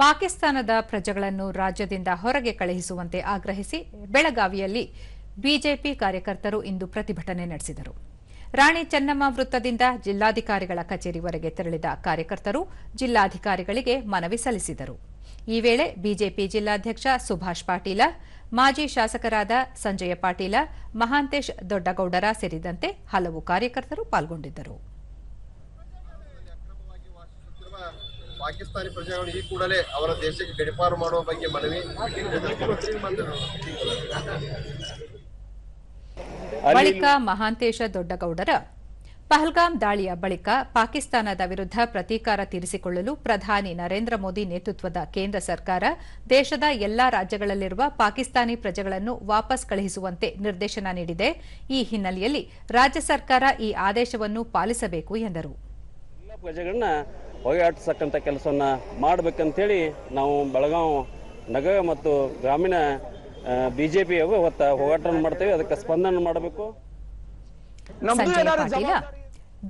ಪಾಕಿಸ್ತಾನದ ಪ್ರಜೆಗಳನ್ನು ರಾಜ್ಯದಿಂದ ಹೊರಗೆ ಕಳುಹಿಸುವಂತೆ ಆಗ್ರಹಿಸಿ ಬೆಳಗಾವಿಯಲ್ಲಿ ಬಿಜೆಪಿ ಕಾರ್ಯಕರ್ತರು ಇಂದು ಪ್ರತಿಭಟನೆ ನಡೆಸಿದರು. ರಾಣಿ ಚೆನ್ನಮ್ಮ ವೃತ್ತದಿಂದ ಜಿಲ್ಲಾಧಿಕಾರಿಗಳ ಕಚೇರಿವರೆಗೆ ತೆರಳಿದ ಕಾರ್ಯಕರ್ತರು ಜಿಲ್ಲಾಧಿಕಾರಿಗಳಿಗೆ ಮನವಿ ಸಲ್ಲಿಸಿದರು. ಈ ವೇಳೆ ಬಿಜೆಪಿ ಜಿಲ್ಲಾಧ್ಯಕ್ಷ ಸುಭಾಷ್ ಪಾಟೀಲ, ಮಾಜಿ ಶಾಸಕರಾದ ಸಂಜಯ ಪಾಟೀಲ, ಮಹಾಂತೇಶ್ ದೊಡ್ಡಗೌಡರ ಸೇರಿದಂತೆ ಹಲವು ಕಾರ್ಯಕರ್ತರು ಪಾಲ್ಗೊಂಡಿದ್ದರು. ಪಾಕಿಸ್ತಾನಿ ಪ್ರಜೆಗಳು ಈ ಕೂಡಲೇ ಅವರ ದೇಶಕ್ಕೆ ಗಡಿಪಾರು ಮಾಡುವ ಬಗ್ಗೆ ಮನವಿ ಬಳಿಕ ಮಹಾಂತೇಶ ದೊಡ್ಡಗೌಡರ ಪಹಲ್ಗಾಮ್ ದಾಳಿಯ ಬಳಿಕ ಪಾಕಿಸ್ತಾನದ ವಿರುದ್ಧ ಪ್ರತೀಕಾರ ತೀರಿಸಿಕೊಳ್ಳಲು ಪ್ರಧಾನಿ ನರೇಂದ್ರ ಮೋದಿ ನೇತೃತ್ವದ ಕೇಂದ್ರ ಸರ್ಕಾರ ದೇಶದ ಎಲ್ಲಾ ರಾಜ್ಯಗಳಲ್ಲಿರುವ ಪಾಕಿಸ್ತಾನಿ ಪ್ರಜೆಗಳನ್ನು ವಾಪಸ್ ಕಳುಹಿಸುವಂತೆ ನಿರ್ದೇಶನ ನೀಡಿದೆ. ಈ ಹಿನ್ನೆಲೆಯಲ್ಲಿ ರಾಜ್ಯ ಸರ್ಕಾರ ಈ ಆದೇಶವನ್ನು ಪಾಲಿಸಬೇಕು ಎಂದರು. ಎಲ್ಲ ಕೆಲಸವನ್ನು ಹೊಗೆಯಾಟಿಸಕ್ಕಂಥ ಕೆಲಸವನ್ನ ಮಾಡಬೇಕಂತೇಳಿ ನಾವು ಬೆಳಗಾವಿ ನಗರ ಮತ್ತು ಗ್ರಾಮೀಣ ಬಿ ಜೆ ಪಿ ಇವತ್ತು ಹೋರಾಟವನ್ನು ಮಾಡ್ತೇವೆ. ಅದಕ್ಕೆ ಸ್ಪಂದನೆ ಮಾಡಬೇಕು.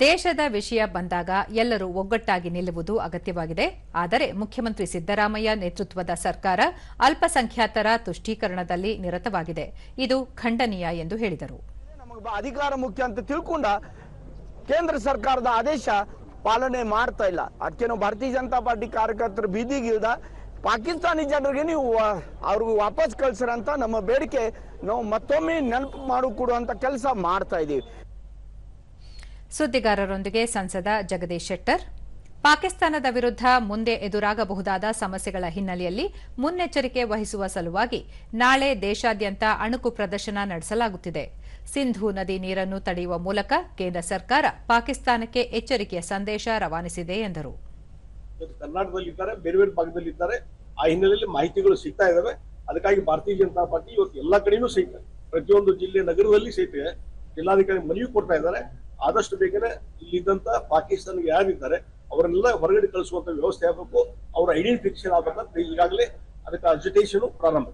ದೇಶದ ವಿಷಯ ಬಂದಾಗ ಎಲ್ಲರೂ ಒಗ್ಗಟ್ಟಾಗಿ ನಿಲ್ಲುವುದು ಅಗತ್ಯವಾಗಿದೆ. ಆದರೆ ಮುಖ್ಯಮಂತ್ರಿ ಸಿದ್ದರಾಮಯ್ಯ ನೇತೃತ್ವದ ಸರ್ಕಾರ ಅಲ್ಪಸಂಖ್ಯಾತರ ತುಷ್ಟೀಕರಣದಲ್ಲಿ ನಿರತವಾಗಿದೆ. ಇದು ಖಂಡನೀಯ ಎಂದು ಹೇಳಿದರು. ನಮಗೆ ಅಧಿಕಾರ ಮುಖ್ಯ ಅಂತ ತಿಳ್ಕೊಂಡ ಕೇಂದ್ರ ಸರ್ಕಾರದ ಆದೇಶ ಪಾಲನೆ ಮಾಡ್ತಾ ಇಲ್ಲ. ಅದಕ್ಕೆ ನಾವು ಭಾರತೀಯ ಜನತಾ ಪಾರ್ಟಿ ಕಾರ್ಯಕರ್ತರು ಬೀದಿಗಿಲ್ದ ಪಾಕಿಸ್ತಾನಿ ಜನರಿಗೆ ನೀವು ಅವ್ರಿಗೂ ವಾಪಸ್ ಕಳ್ಸಿರಂತ ನಮ್ಮ ಬೇಡಿಕೆ ನಾವು ಮತ್ತೊಮ್ಮೆ ನೆನಪು ಮಾಡು ಕೊಡುವಂತ ಕೆಲಸ ಮಾಡ್ತಾ ಇದೀವಿ. ಸುದ್ದಿಗಾರರೊಂದಿಗೆ ಸಂಸದ ಜಗದೀಶ್ ಶೆಟ್ಟರ್. ಪಾಕಿಸ್ತಾನದ ವಿರುದ್ಧ ಮುಂದೆ ಎದುರಾಗಬಹುದಾದ ಸಮಸ್ಯೆಗಳ ಹಿನ್ನೆಲೆಯಲ್ಲಿ ಮುನ್ನೆಚ್ಚರಿಕೆ ವಹಿಸುವ ಸಲುವಾಗಿ ನಾಳೆ ದೇಶಾದ್ಯಂತ ಅಣುಕು ಪ್ರದರ್ಶನ ನಡೆಸಲಾಗುತ್ತಿದೆ. ಸಿಂಧೂ ನದಿ ನೀರನ್ನು ತಡೆಯುವ ಮೂಲಕ ಕೇಂದ್ರ ಸರ್ಕಾರ ಪಾಕಿಸ್ತಾನಕ್ಕೆ ಎಚ್ಚರಿಕೆಯ ಸಂದೇಶ ರವಾನಿಸಿದೆ ಎಂದರು. ಇವತ್ತು ಕರ್ನಾಟಕದಲ್ಲಿ ಇದ್ದಾರೆ ಬೇರೆ ಬೇರೆ ಭಾಗದಲ್ಲಿ ಇದ್ದಾರೆ ಆ ಹಿನ್ನೆಲೆಯಲ್ಲಿ ಮಾಹಿತಿಗಳು ಸಿಗ್ತಾ ಇದಾವೆ. ಅದಕ್ಕಾಗಿ ಭಾರತೀಯ ಜನತಾ ಪಾರ್ಟಿ ಇವತ್ತು ಎಲ್ಲಾ ಕಡೆನೂ ಸಹಿತ ಪ್ರತಿಯೊಂದು ಜಿಲ್ಲೆ ನಗರದಲ್ಲಿ ಸಹಿತ ಜಿಲ್ಲಾಧಿಕಾರಿ ಮನವಿ ಕೊಡ್ತಾ ಇದ್ದಾರೆ. ಆದಷ್ಟು ಬೇಗನೆ ಇಲ್ಲಿದ್ದಂತ ಪಾಕಿಸ್ತಾನ ಯಾರಿದ್ದಾರೆ ಅವರೆಲ್ಲ ಹೊರಗಡೆ ಕಳಿಸುವಂತ ವ್ಯವಸ್ಥೆ ಆಗಬೇಕು. ಅವರ ಐಡೆಂಟಿಫಿಕೇಶನ್ ಆಗಬೇಕಂತ ಈಗಾಗಲೇ ಅದಕ್ಕೆ ಅಜಿಟೇಷನ್ ಪ್ರಾರಂಭ